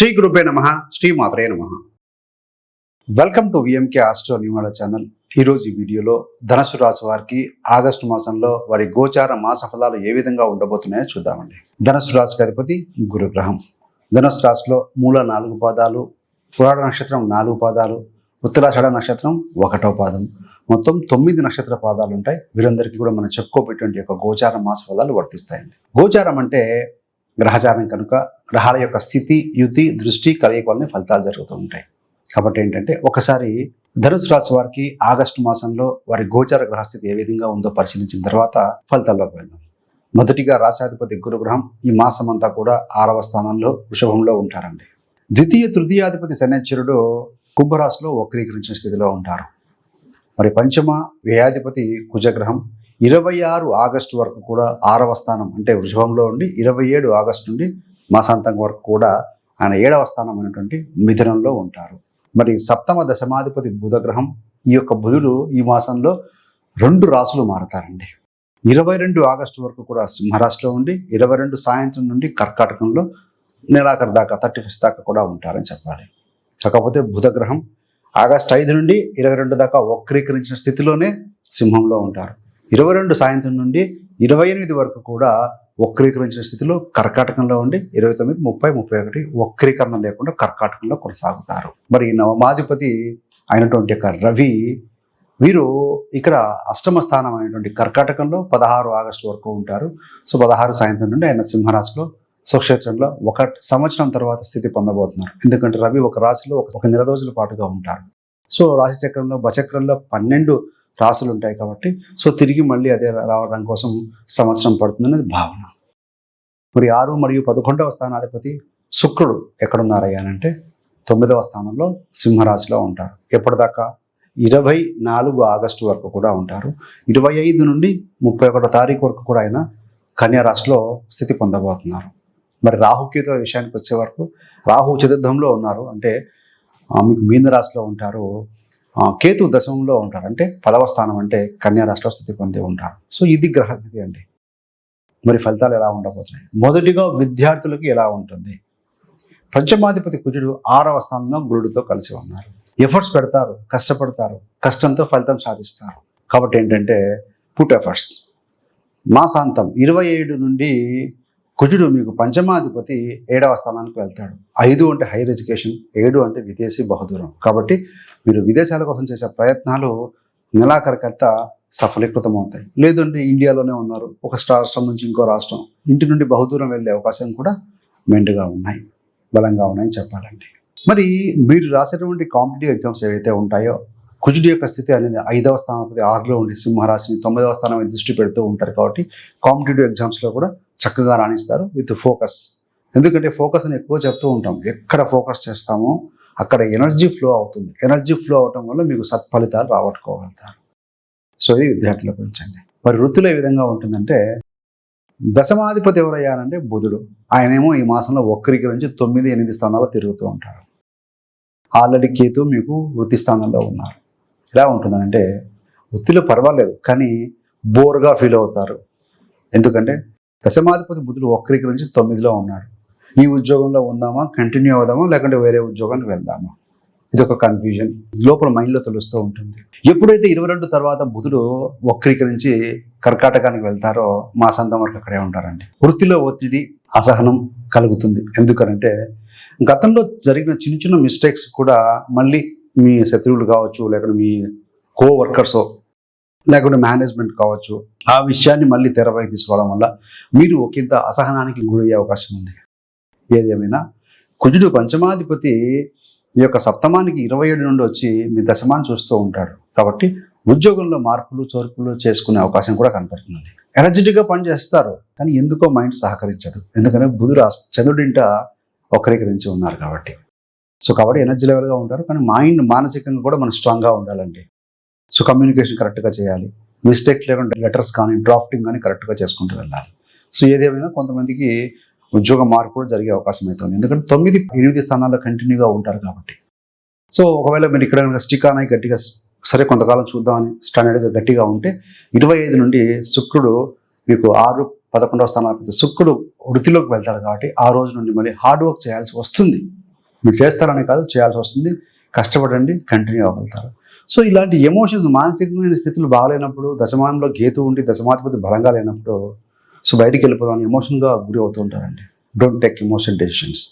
శ్రీ గురుపే నమ శ్రీ మాత్రే నమ. Welcome to VMK astro numerology channel ఈరోజు ఈ వీడియోలో ధనస్సు రాశి వారికి ఆగస్టు మాసంలో వారి గోచార మాస ఫలాలు ఏ విధంగా ఉండబోతున్నాయో చూద్దామండి. ధనస్సు రాశికి అధిపతి గురుగ్రహం. ధనుసు రాశిలో మూల నాలుగు పాదాలు పురాణ నక్షత్రం నాలుగు పాదాలు ఉత్తరాషాఢ నక్షత్రం ఒకటో పాదం. మొత్తం తొమ్మిది నక్షత్ర పాదాలు ఉంటాయి. వీరందరికీ కూడా మనం చెప్పుకోబెట్టిన యొక్క గోచార మాస ఫలాలు వర్తిస్తాయండి. గోచారం అంటే గ్రహచారం కనుక గ్రహాల యొక్క స్థితి యుతి దృష్టి కలయిక వల్లనే ఫలితాలు జరుగుతూ ఉంటాయి. కాబట్టి ఏంటంటే ఒకసారి ధనుసు రాశి వారికి ఆగస్టు మాసంలో వారి గోచర గ్రహస్థితి ఏ విధంగా ఉందో పరిశీలించిన తర్వాత ఫలితాల్లోకి వెళ్దాం. మొదటిగా రాశాధిపతి గురుగ్రహం ఈ మాసం అంతా కూడా ఆరవ స్థానంలో వృషభంలో ఉంటారండి. ద్వితీయ తృతీయాధిపతి శనేశ్వరుడు కుంభరాశిలో వక్రీకరించిన స్థితిలో ఉంటారు. మరి పంచమ వ్యయాధిపతి కుజగ్రహం ఇరవై ఆరు ఆగస్టు వరకు కూడా ఆరవ స్థానం అంటే వృషభంలో ఉండి ఇరవై ఏడు ఆగస్టు నుండి మాసాంతం వరకు కూడా ఆయన ఏడవ స్థానం అనేటువంటి మిథునంలో ఉంటారు. మరి సప్తమ దశమాధిపతి బుధగ్రహం ఈ యొక్క బుధుడు ఈ మాసంలో రెండు రాసులు మారతారండి. ఇరవై రెండు ఆగస్టు వరకు కూడా సింహరాశిలో ఉండి ఇరవై రెండు సాయంత్రం నుండి కర్కాటకంలో నెలాఖరు దాకా థర్టీ ఫస్ట్ దాకా కూడా ఉంటారని చెప్పాలి. కాకపోతే బుధగ్రహం ఆగస్టు ఐదు నుండి ఇరవై రెండు దాకా వక్రీకరించిన స్థితిలోనే సింహంలో ఉంటారు. ఇరవై రెండు సాయంత్రం నుండి ఇరవై ఎనిమిది వరకు కూడా వక్రీకరించిన స్థితిలో కర్కాటకంలో ఉండి ఇరవై తొమ్మిది ముప్పై ముప్పై ఒకటి వక్రీకరణ లేకుండా కర్కాటకంలో కొనసాగుతారు. మరి నవమాధిపతి అయినటువంటి యొక్క రవి వీరు ఇక్కడ అష్టమ స్థానం అయినటువంటి కర్కాటకంలో పదహారు ఆగస్టు వరకు ఉంటారు. సో పదహారు సాయంత్రం నుండి ఆయన సింహరాశిలో స్వక్షేత్రంలో ఒక సంవత్సరం తర్వాత స్థితి పొందబోతున్నారు. ఎందుకంటే రవి ఒక రాశిలో ఒక ఒక నెల రోజుల పాటుగా ఉంటారు. సో రాశి చక్రంలో బచక్రంలో పన్నెండు రాసులు ఉంటాయి కాబట్టి సో తిరిగి మళ్ళీ అదే రావడం కోసం సంవత్సరం పడుతుందనేది భావన. మరి ఆరు మరియు పదకొండవ స్థానాధిపతి శుక్రుడు ఎక్కడున్నారయ్యానంటే తొమ్మిదవ స్థానంలో సింహరాశిలో ఉంటారు. ఎప్పటిదాకా? ఇరవై నాలుగు ఆగస్టు వరకు కూడా ఉంటారు. ఇరవై ఐదు నుండి ముప్పై ఒకటో తారీఖు వరకు కూడా ఆయన కన్యారాశిలో స్థితి పొందబోతున్నారు. మరి రాహుకేతు విషయానికి వచ్చే వరకు రాహు చతుర్థంలో ఉన్నారు. అంటే మీకు మీన రాశిలో ఉంటారు. కేతు దశంలో ఉంటారు. అంటే పదవ స్థానం అంటే కన్యా రాష్ట్ర స్థితి పొంది ఉంటారు. సో ఇది గ్రహస్థితి అండి. మరి ఫలితాలు ఎలా ఉండబోతున్నాయి? మొదటిగా విద్యార్థులకు ఎలా ఉంటుంది? పంచమాధిపతి కుజుడు ఆరవ స్థానంలో గురుడితో కలిసి ఉన్నారు. ఎఫర్ట్స్ పెడతారు కష్టపడతారు కష్టంతో ఫలితం సాధిస్తారు. కాబట్టి ఏంటంటే పుట్ ఎఫర్ట్స్. మాసాంతం ఇరవై ఏడు నుండి కుజుడు మీకు పంచమాధిపతి ఏడవ స్థానానికి వెళ్తాడు. ఐదు అంటే హైయర్ ఎడ్యుకేషన్ ఏడు అంటే విదేశీ బహుదూరం. కాబట్టి మీరు విదేశాల కోసం చేసే ప్రయత్నాలు నెలాఖరికంతా సఫలీకృతం అవుతాయి లేదంటే ఇండియాలోనే ఉన్నారు. ఒక రాష్ట్రం నుంచి ఇంకో రాష్ట్రం. ఇంటి నుండి బహుదూరం వెళ్ళే అవకాశం కూడా మెండుగా ఉన్నాయి. బలంగా ఉన్నాయని చెప్పాలండి. మరి మీరు రాసేటువంటి కాంపిటేటివ్ ఎగ్జామ్స్ ఏవైతే ఉంటాయో కుజుడి యొక్క స్థితి అనేది ఐదవ స్థానాధిపతి ఆరులో ఉండి సింహరాశిని తొమ్మిదవ స్థానం దృష్టి పెడుతూ ఉంటారు కాబట్టి కాంపిటేటివ్ ఎగ్జామ్స్లో కూడా చక్కగా రాణిస్తారు విత్ ఫోకస్. ఎందుకంటే ఫోకస్ అని ఎక్కువ చెప్తూ ఉంటాం. ఎక్కడ ఫోకస్ చేస్తామో అక్కడ ఎనర్జీ ఫ్లో అవుతుంది. ఎనర్జీ ఫ్లో అవటం వల్ల మీకు సత్ఫలితాలు రాబట్టుకోగలుగుతారు. సో ఇది విద్యార్థుల గురించి అండి మరి వృత్తులు ఏ విధంగా ఉంటుందంటే దశమాధిపతి ఎవరయ్యారంటే బుధుడు. ఆయనేమో ఈ మాసంలో ఒక్కరికి నుంచి తొమ్మిది ఎనిమిది స్థానాల్లో తిరుగుతూ ఉంటారు. ఆల్రెడీ కేతు మీకు వృత్తి స్థానంలో ఉన్నారు. ఎలా ఉంటుందంటే వృత్తిలో పర్వాలేదు కానీ బోర్గా ఫీల్ అవుతారు. ఎందుకంటే దశమాధిపతి బుధుడు వక్రీకరించి తొమ్మిదిలో ఉన్నాడు. ఈ ఉద్యోగంలో ఉందామా? కంటిన్యూ అవుదామా? లేకుంటే వేరే ఉద్యోగానికి వెళ్దామా? ఇది ఒక కన్ఫ్యూజన్ లోపల మైండ్లో తెలుస్తూ ఉంటుంది. ఎప్పుడైతే ఇరవై రెండు తర్వాత బుధుడు వక్రీకరించి కర్కాటకానికి వెళ్తారో మా సంతం వరకు అక్కడే ఉంటారండి. వృత్తిలో ఒత్తిడి అసహనం కలుగుతుంది. ఎందుకనంటే గతంలో జరిగిన చిన్న చిన్న మిస్టేక్స్ కూడా మళ్ళీ మీ శత్రువులు కావచ్చు లేకుంటే మీ కో వర్కర్స్ లేకుంటే మేనేజ్మెంట్ కావచ్చు ఆ విషయాన్ని మళ్ళీ తెరపై తీసుకోవడం వల్ల మీరు ఒకంత అసహనానికి గురయ్యే అవకాశం ఉంది. ఏదేమైనా కుజుడు పంచమాధిపతి ఈ యొక్క సప్తమానికి ఇరవై ఏడు నుండి వచ్చి మీ దశమాన్ని చూస్తూ ఉంటాడు. కాబట్టి ఉద్యోగంలో మార్పులు చోర్పులు చేసుకునే అవకాశం కూడా కనపడుతుంది. ఎనర్జెటిక్గా పని చేస్తారు కానీ ఎందుకో మైండ్ సహకరించదు. ఎందుకంటే బుధుడు చంద్రుడింట వక్రీకరించి ఉన్నారు కాబట్టి. సో కాబట్టి ఎనర్జీ లెవెల్గా ఉంటారు కానీ మైండ్ మానసికంగా కూడా మనం స్ట్రాంగ్గా ఉండాలండి. సో కమ్యూనికేషన్ కరెక్ట్గా చేయాలి. మిస్టేక్ లేకుండా లెటర్స్ కానీ డ్రాఫ్టింగ్ కానీ కరెక్ట్గా చేసుకుంటూ వెళ్ళాలి. సో ఏదేమైనా కొంతమందికి ఉద్యోగ మార్పు కూడా జరిగే అవకాశం అవుతుంది. ఎందుకంటే తొమ్మిది ఎనిమిది స్థానాల్లో కంటిన్యూగా ఉంటారు కాబట్టి. సో ఒకవేళ మీరు ఇక్కడ కనుక స్టిక్ అని గట్టిగా సరే కొంతకాలం చూద్దామని స్టాండర్డ్గా గట్టిగా ఉంటే ఇరవై ఐదు నుండి శుక్రుడు మీకు ఆరు పదకొండవ స్థానాలు శుక్రుడు వృత్తిలోకి వెళ్తాడు కాబట్టి ఆ రోజు నుండి మళ్ళీ హార్డ్ వర్క్ చేయాల్సి వస్తుంది. మీరు చేస్తారని కాదు చేయాల్సి వస్తుంది. కష్టపడండి కంటిన్యూ అవ్వగలుగుతారు. సో ఇలాంటి ఎమోషన్స్ మానసికమైన స్థితులు బాగాలేనప్పుడు దశమానంలో గేతు ఉండి దశమాధిపతి బలంగా లేనప్పుడు సో బయటికి వెళ్ళిపోదాం ఎమోషన్గా గురి అవుతూ ఉంటారండి. Don't take emotion decisions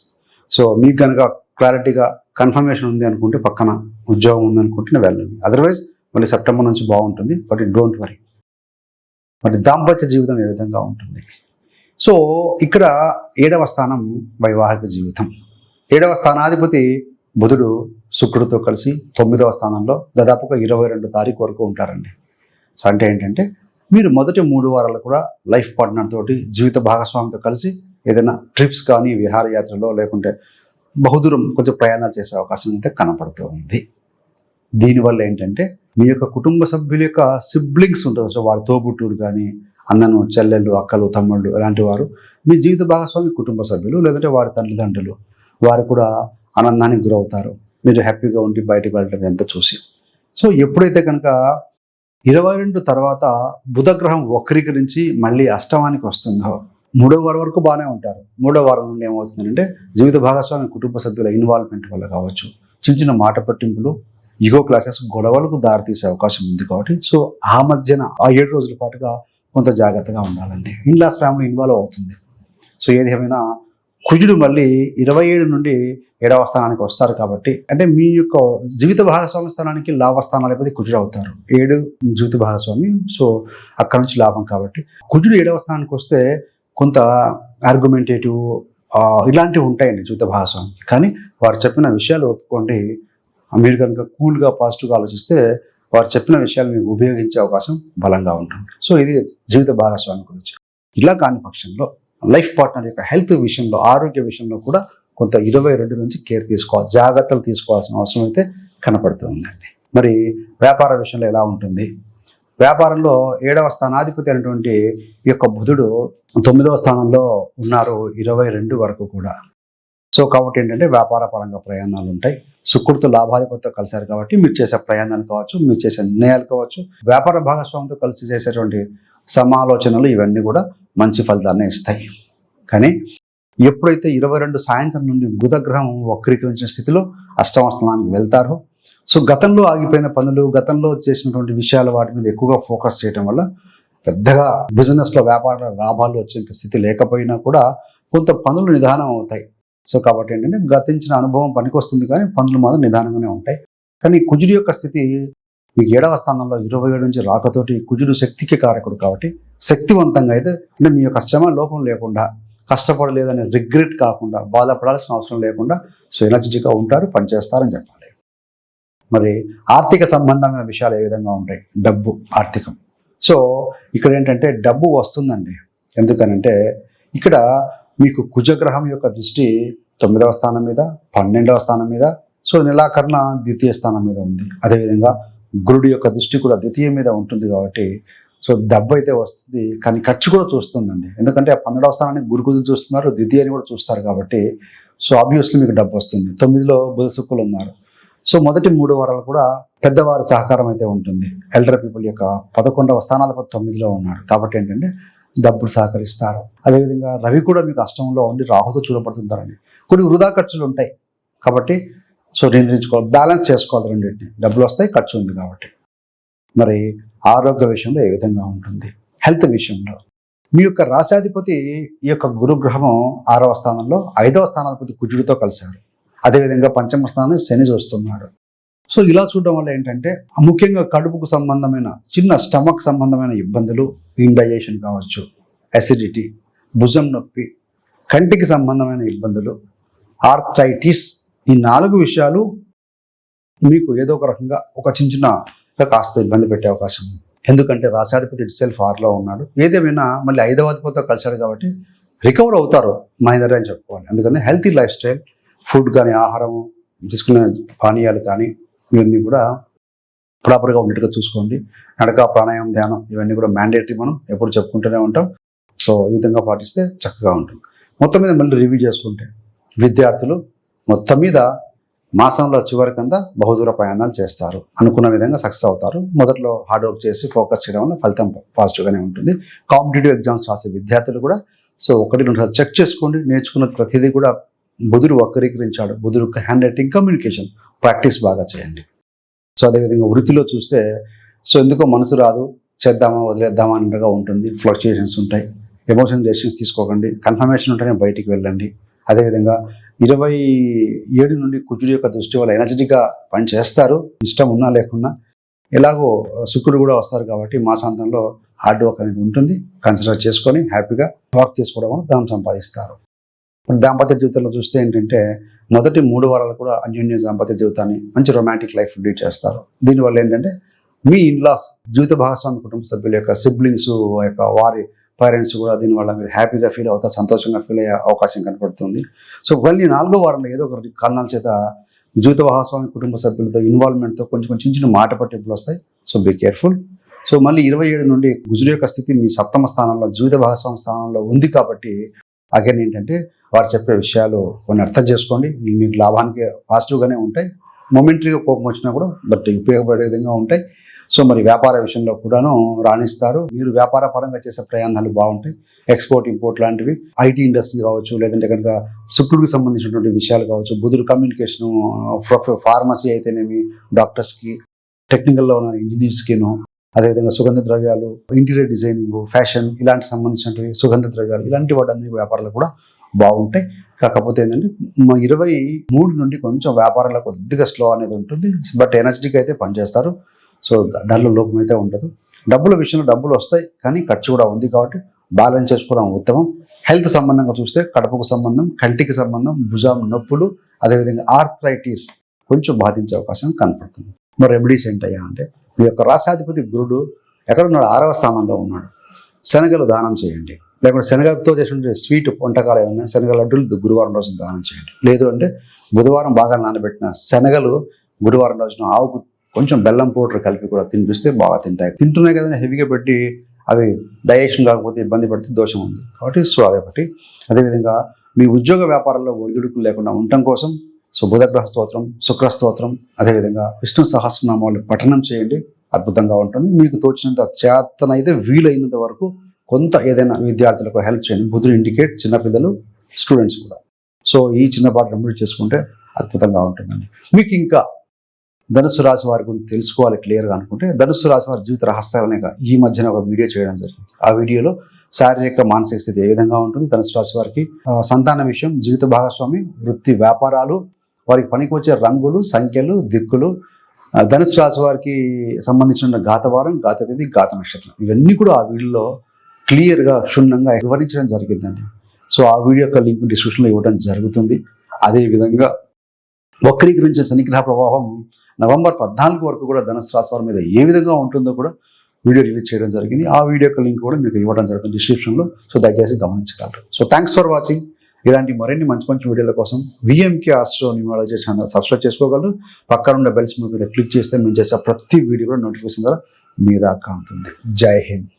so మీకు కనుక క్లారిటీగా కన్ఫర్మేషన్ ఉంది అనుకుంటే పక్కన ఉద్యోగం ఉంది అనుకుంటే వెళ్ళండి. అదర్వైజ్ మళ్ళీ సెప్టెంబర్ నుంచి బాగుంటుంది. బట్ డోంట్ వరీ మరి దాంపత్య జీవితం ఏ విధంగా ఉంటుంది? సో ఇక్కడ ఏడవ స్థానం వైవాహిక జీవితం. ఏడవ స్థానాధిపతి బుధుడు శుక్రుడితో కలిసి తొమ్మిదవ స్థానంలో దాదాపుగా ఇరవై రెండు తారీఖు వరకు ఉంటారండి. సో అంటే ఏంటంటే మీరు మొదటి మూడు వారాలు కూడా లైఫ్ పార్ట్నర్ తోటి జీవిత భాగస్వామితో కలిసి ఏదైనా ట్రిప్స్ కానీ విహారయాత్రలో లేకుంటే బహుదూరం కొంచెం ప్రయాణాలు చేసే అవకాశం అయితే కనపడుతూ ఉంది. దీనివల్ల ఏంటంటే మీ యొక్క కుటుంబ సభ్యుల యొక్క సిబ్లింగ్స్ ఉంటారు. సో వారి తోబుట్టుడు కానీ అన్నను చెల్లెళ్ళు అక్కలు తమ్ముళ్ళు ఇలాంటి వారు మీ జీవిత భాగస్వామి కుటుంబ సభ్యులు లేదంటే వారి తల్లిదండ్రులు వారు కూడా ఆనందానికి గురవుతారు. మీరు హ్యాపీగా ఉండి బయటకు వెళ్ళడం ఎంత చూసి. సో ఎప్పుడైతే కనుక ఇరవై రెండు తర్వాత బుధగ్రహం వక్రీకరించి మళ్ళీ అష్టమానికి వస్తుందో మూడో వారం వరకు బాగానే ఉంటారు. మూడో వారం నుండి ఏమవుతుందంటే జీవిత భాగస్వామి కుటుంబ సభ్యుల ఇన్వాల్వ్మెంట్ వల్ల కావచ్చు చిన్న చిన్న మాట పట్టింపులు ఈగో క్లాసెస్ గొడవలకు దారితీసే అవకాశం ఉంది కాబట్టి సో ఆ మధ్యన ఆ ఏడు రోజుల పాటుగా కొంత జాగ్రత్తగా ఉండాలండి. ఇన్లాస్ ఫ్యామిలీ ఇన్వాల్వ్ అవుతుంది. సో ఏది ఏమైనా కుజుడు మళ్ళీ ఇరవై ఏడు నుండి ఏడవ స్థానానికి వస్తారు కాబట్టి అంటే మీ యొక్క జీవిత భాగస్వామి స్థానానికి లాభ స్థానాధిపతి కుజుడు అవుతారు. ఏడు జీవిత భాగస్వామి సో అక్కడ నుంచి లాభం కాబట్టి. కుజుడు ఏడవ స్థానానికి వస్తే కొంత ఆర్గ్యుమెంటేటివ్ ఇలాంటివి ఉంటాయండి జీవిత భాగస్వామికి. కానీ వారు చెప్పిన విషయాలు ఒప్పుకోండి. మీరు కనుక కూల్గా పాజిటివ్గా ఆలోచిస్తే వారు చెప్పిన విషయాలు మీకు ఉపయోగించే అవకాశం బలంగా ఉంటుంది. సో ఇది జీవిత భాగస్వామి గురించి. ఇలా కాని పక్షంలో లైఫ్ పార్ట్నర్ యొక్క హెల్త్ విషయంలో ఆరోగ్య విషయంలో కూడా కొంత ఇరవై రెండు నుంచి కేర్ తీసుకోవాలి. జాగ్రత్తలు తీసుకోవాల్సిన అవసరం అయితే కనపడుతుందండి మరి వ్యాపార విషయంలో ఎలా ఉంటుంది? వ్యాపారంలో ఏడవ స్థానాధిపతి అయినటువంటి ఈ యొక్క బుధుడు తొమ్మిదవ స్థానంలో ఉన్నారు ఇరవై రెండు వరకు కూడా. సో కాబట్టి ఏంటంటే వ్యాపార పరంగా ప్రయాణాలు ఉంటాయి. శుక్రుడితో లాభాధిపతితో కలిశారు కాబట్టి మీరు చేసే ప్రయాణాలు కావచ్చు మీరు చేసే నిర్ణయాలు కావచ్చు వ్యాపార భాగస్వామితో కలిసి చేసేటువంటి సమాలోచనలు ఇవన్నీ కూడా మంచి ఫలితాన్ని ఇస్తాయి. కానీ ఎప్పుడైతే ఇరవై రెండు సాయంత్రం నుండి బుధగ్రహం వక్రీకరించిన స్థితిలో అష్టమ స్థానానికి వెళ్తారో సో గతంలో ఆగిపోయిన పనులు గతంలో చేసినటువంటి విషయాలు వాటి మీద ఎక్కువగా ఫోకస్ చేయడం వల్ల పెద్దగా బిజినెస్లో వ్యాపార లాభాలు వచ్చేంత స్థితి లేకపోయినా కూడా కొంత పనులు నిదానం అవుతాయి. సో కాబట్టి ఏంటంటే గతించిన అనుభవం పనికొస్తుంది కానీ పనులు మాత్రం నిదానంగానే ఉంటాయి. కానీ కుజుడి యొక్క స్థితి మీకు ఏడవ స్థానంలో ఇరవై ఏడు నుంచి రాకతోటి కుజుడు శక్తికి కారకుడు కాబట్టి శక్తివంతంగా అయితే అంటే మీ యొక్క శ్రమ లోపం లేకుండా కష్టపడలేదని రిగ్రెట్ కాకుండా బాధపడాల్సిన అవసరం లేకుండా సో ఎనర్జెటిక్గా ఉంటారు పనిచేస్తారని చెప్పాలి. మరి ఆర్థిక సంబంధమైన విషయాలు ఏ విధంగా ఉంటాయి? డబ్బు ఆర్థికం. సో ఇక్కడ ఏంటంటే డబ్బు వస్తుందండి. ఎందుకనంటే ఇక్కడ మీకు కుజగ్రహం యొక్క దృష్టి తొమ్మిదవ స్థానం మీద పన్నెండవ స్థానం మీద సో నిలాకరణ ద్వితీయ స్థానం మీద ఉంది. అదేవిధంగా గురుడి యొక్క దృష్టి కూడా ద్వితీయ మీద ఉంటుంది కాబట్టి సో దెబ్బ అయితే వస్తుంది కానీ ఖర్చు కూడా చూస్తుందండి. ఎందుకంటే ఆ పన్నెండవ స్థానాన్ని గురుకులు చూస్తున్నారు ద్వితీయని కూడా చూస్తారు కాబట్టి సో ఆబ్వియస్లీ మీకు డబ్బు వస్తుంది. తొమ్మిదిలో బుధ శుక్రులు ఉన్నారు. సో మొదటి మూడు వారాలు కూడా పెద్దవారి సహకారం అయితే ఉంటుంది. ఎల్డర్ పీపుల్ యొక్క పదకొండవ స్థానాల తొమ్మిదిలో ఉన్నాడు కాబట్టి ఏంటంటే డబ్బులు సహకరిస్తారు. అదేవిధంగా రవి కూడా మీకు అష్టంలో ఉండి రాహుతో చూడబడుతుంటారండి. కొన్ని వృధా ఖర్చులు ఉంటాయి. కాబట్టి సో నియంత్రించుకోవాలి. బ్యాలెన్స్ చేసుకోవాలి రెండింటిని. డబ్బులు వస్తాయి ఖర్చు ఉంది కాబట్టి. మరి ఆరోగ్య విషయంలో ఏ విధంగా ఉంటుంది? హెల్త్ విషయంలో. మీ యొక్క రాశాధిపతి ఈ యొక్క గురుగ్రహము ఆరవ స్థానంలో ఐదవ స్థానాధిపతి కుజుడితో కలిశారు. అదేవిధంగా పంచమ స్థానాన్ని శని చూస్తున్నాడు. సో ఇలా చూడడం వల్ల ఏంటంటే ముఖ్యంగా కడుపుకు సంబంధమైన చిన్న స్టమక్ సంబంధమైన ఇబ్బందులు ఇండైజేషన్ కావచ్చు అసిడిటీ భుజం నొప్పి కంటికి సంబంధమైన ఇబ్బందులు ఆర్థరైటిస్ ఈ నాలుగు విషయాలు మీకు ఏదో ఒక రకంగా ఒక చిన్న చిన్న కాస్త ఇబ్బంది పెట్టే అవకాశం ఉంది. ఎందుకంటే రాశాధిపతి ఇట్ సెల్ఫ్ ఆర్లో ఉన్నాడు. ఏదేమైనా మళ్ళీ ఐదవ కలిశాడు కాబట్టి రికవర్ అవుతారు మహేందర్ అని చెప్పుకోవాలి. ఎందుకంటే హెల్తీ లైఫ్ స్టైల్ ఫుడ్ కానీ ఆహారము తీసుకునే పానీయాలు కానీ ఇవన్నీ కూడా ప్రాపర్గా ఉండేట్టుగా చూసుకోండి. నడక ప్రాణాయామం ధ్యానం ఇవన్నీ కూడా మ్యాండేటరీ మనం ఎప్పుడు చెప్పుకుంటూనే ఉంటాం. సో ఈ విధంగా పాటిస్తే చక్కగా ఉంటుంది. మొత్తం మీద మళ్ళీ రివ్యూ చేసుకుంటే విద్యార్థులు మొత్తం మీద మాసంలో చివరికంతా బహుదూర ప్రయాణాలు చేస్తారు. అనుకున్న విధంగా సక్సెస్ అవుతారు. మొదట్లో హార్డ్ వర్క్ చేసి ఫోకస్ చేయడం వల్ల ఫలితం పాజిటివ్గానే ఉంటుంది. కాంపిటేటివ్ ఎగ్జామ్స్ రాసే విద్యార్థులు కూడా సో ఒకటి రెండు చెక్ చేసుకోండి. నేర్చుకున్న ప్రతిదీ కూడా బుధుడు వక్రీకరించాడు. బుధుడు హ్యాండ్ రైటింగ్ కమ్యూనికేషన్ ప్రాక్టీస్ బాగా చేయండి. సో అదేవిధంగా వృత్తిలో చూస్తే సో ఎందుకో మనసు రాదు. చేద్దామా వదిలేద్దామా అన్నట్టుగా ఉంటుంది. ఫ్లక్చుయేషన్స్ ఉంటాయి. ఎమోషన్ డెసిషన్స్ తీసుకోకండి. కన్ఫర్మేషన్ ఉంటేనే బయటికి వెళ్ళండి. అదేవిధంగా ఇరవై ఏడు నుండి కుజుడి యొక్క దృష్టి వల్ల ఎనర్జెటిక్గా పని చేస్తారు. ఇష్టం ఉన్నా లేకున్నా ఎలాగో శుక్రుడు కూడా వస్తారు కాబట్టి మాసాంతంలో హార్డ్ వర్క్ అనేది ఉంటుంది. కన్సిడర్ చేసుకొని హ్యాపీగా వర్క్ చేసుకోవడం వల్ల ధనం సంపాదిస్తారు. దాంపత్య జీవితంలో చూస్తే ఏంటంటే మొదటి మూడు వారాలు కూడా అన్యోన్య దాంపత్య జీవితాన్ని మంచి రొమాంటిక్ లైఫ్ లీడ్ చేస్తారు. దీనివల్ల ఏంటంటే మీ ఇన్లాస్ జీవిత భాగస్వామి కుటుంబ సభ్యుల యొక్క సిబ్లింగ్స్ యొక్క వారి పేరెంట్స్ కూడా దీనివల్ల మీరు హ్యాపీగా ఫీల్ అవుతారు సంతోషంగా ఫీల్ అయ్యే అవకాశం కనపడుతుంది. సో మళ్ళీ నాలుగో వారంలో ఏదో ఒక కారణాల చేత జీవిత భాగస్వామి కుటుంబ సభ్యులతో ఇన్వాల్వ్మెంట్తో కొంచెం కొంచెం చిన్న మాట పట్టింపులు వస్తాయి. సో బీ కేర్ఫుల్ సో మళ్ళీ ఇరవై ఏడు నుండి గుజుడు యొక్క స్థితి మీ సప్తమ స్థానంలో జీవిత భాగస్వామి స్థానంలో ఉంది కాబట్టి అగైన్ ఏంటంటే వారు చెప్పే విషయాలు కొన్ని అర్థం చేసుకోండి. మీకు లాభానికి పాజిటివ్గానే ఉంటాయి. మొమెంటరీగా కోపం వచ్చినా కూడా బట్ ఉపయోగపడే విధంగా ఉంటాయి. సో మరి వ్యాపార విషయంలో కూడాను రాణిస్తారు. మీరు వ్యాపార పరంగా చేసే ప్రయాణాలు బాగుంటాయి. ఎక్స్పోర్ట్ ఇంపోర్ట్ లాంటివి ఐటీ ఇండస్ట్రీ కావచ్చు లేదంటే కనుక శుక్రుడికి సంబంధించినటువంటి విషయాలు కావచ్చు బుధుడు కమ్యూనికేషను ఫార్మసీ అయితేనేమి డాక్టర్స్కి టెక్నికల్లో ఉన్న ఇంజనీర్స్కిను అదేవిధంగా సుగంధ ద్రవ్యాలు ఇంటీరియర్ డిజైనింగ్ ఫ్యాషన్ ఇలాంటి సంబంధించినటువంటి సుగంధ ద్రవ్యాలు ఇలాంటి వాటి వ్యాపారాలు కూడా బాగుంటాయి. కాకపోతే ఏంటంటే మా ఇరవై మూడు నుండి కొంచెం వ్యాపారాలకు కొద్దిగా స్లో అనేది ఉంటుంది. బట్ ఎనర్జెటిక్ అయితే పనిచేస్తారు. సో దానిలో దాంట్లో లోపం అయితే ఉండదు. డబ్బుల విషయంలో డబ్బులు వస్తాయి కానీ ఖర్చు కూడా ఉంది కాబట్టి బ్యాలెన్స్ చేసుకోవడం ఉత్తమం. హెల్త్ సంబంధంగా చూస్తే కడుపుకు సంబంధం కంటికి సంబంధం భుజం నొప్పులు అదేవిధంగా ఆర్థరైటిస్ కొంచెం బాధించే అవకాశం కనపడుతుంది. మరి రెమెడీస్ ఏంటయ్యా అంటే మీ యొక్క రాశాధిపతి గురుడు ఎక్కడ ఉన్నాడు ఆరవ స్థానంలో ఉన్నాడు. శనగలు దానం చేయండి. లేకుంటే శనగతో చేసిన స్వీట్ వంటకాలు ఏమైనా శనగ లడ్డులు గురువారం రోజున దానం చేయండి. లేదు అంటే బుధవారం బాగా నానబెట్టిన శనగలు గురువారం రోజున ఆవుకు కొంచెం బెల్లం పౌడర్ కలిపి కూడా తినిపిస్తే బాగా తింటాయి. తింటున్నాయి కదా హెవీగా పెట్టి అవి డైజెషన్ కాకపోతే ఇబ్బంది పడితే దోషం ఉంది. కాబట్టి సో అదొకటి. అదేవిధంగా మీ ఉద్యోగ వ్యాపారంలో ఒడిదుడుకులు లేకుండా ఉండటం కోసం సో బుధగ్రహ స్తోత్రం శుక్ర స్తోత్రం అదేవిధంగా విష్ణు సహస్రనామాలు పఠనం చేయండి. అద్భుతంగా ఉంటుంది. మీకు తోచినంత చేతనైతే వీలైనంత వరకు కొంత ఏదైనా విద్యార్థులకు హెల్ప్ చేయండి. బుధుడు ఇండికేట్ చిన్నపిల్లలు స్టూడెంట్స్ కూడా. సో ఈ చిన్నపాటి రెమెడీ చేసుకుంటే అద్భుతంగా ఉంటుందండి. మీకు ఇంకా ధనుసు రాశి వారి గురించి తెలుసుకోవాలి క్లియర్గా అనుకుంటే ధనుసు రాశి వారి జీవిత రహస్యాలనే ఈ మధ్యన ఒక వీడియో చేయడం జరిగింది. ఆ వీడియోలో శారీరక మానసిక స్థితి ఏ విధంగా ఉంటుంది ధనుసు రాశి వారికి సంతాన విషయం జీవిత భాగస్వామి వృత్తి వ్యాపారాలు వారికి పనికి వచ్చే రంగులు సంఖ్యలు దిక్కులు ధనుసు రాశి వారికి సంబంధించిన ఘాతవారం ఘాత తేదీ ఘాత నక్షత్రం. ఇవన్నీ కూడా ఆ వీడియోలో క్లియర్గా క్షుణ్ణంగా వివరించడం జరిగిందండి. సో ఆ వీడియో యొక్క లింక్ డిస్క్రిప్షన్లో ఇవ్వడం జరుగుతుంది. అదేవిధంగా వక్రీకరించే శనిగ్రహ ప్రభావం నవంబర్ పద్నాలుగు వరకు కూడా ధనుసు రాశి వారి మీద ఏ విధంగా ఉంటుందో కూడా వీడియో రిలీజ్ చేయడం జరిగింది. ఆ వీడియో యొక్క లింక్ కూడా మీకు ఇవ్వడం జరుగుతుంది డిస్క్రిప్షన్లో సో దయచేసి గమనించగలరు. So thanks for watching. ఇలాంటి మరిన్ని మంచి మంచి వీడియోల కోసం VMK astro numerology channel subscribe చేసుకోగలరు. పక్కన ఉన్న బెల్స్ మీద క్లిక్ చేస్తే మేము చేసే ప్రతి వీడియో కూడా నోటిఫికేషన్ ద్వారా మీ దాకా ఉంటుంది. జై హింద్.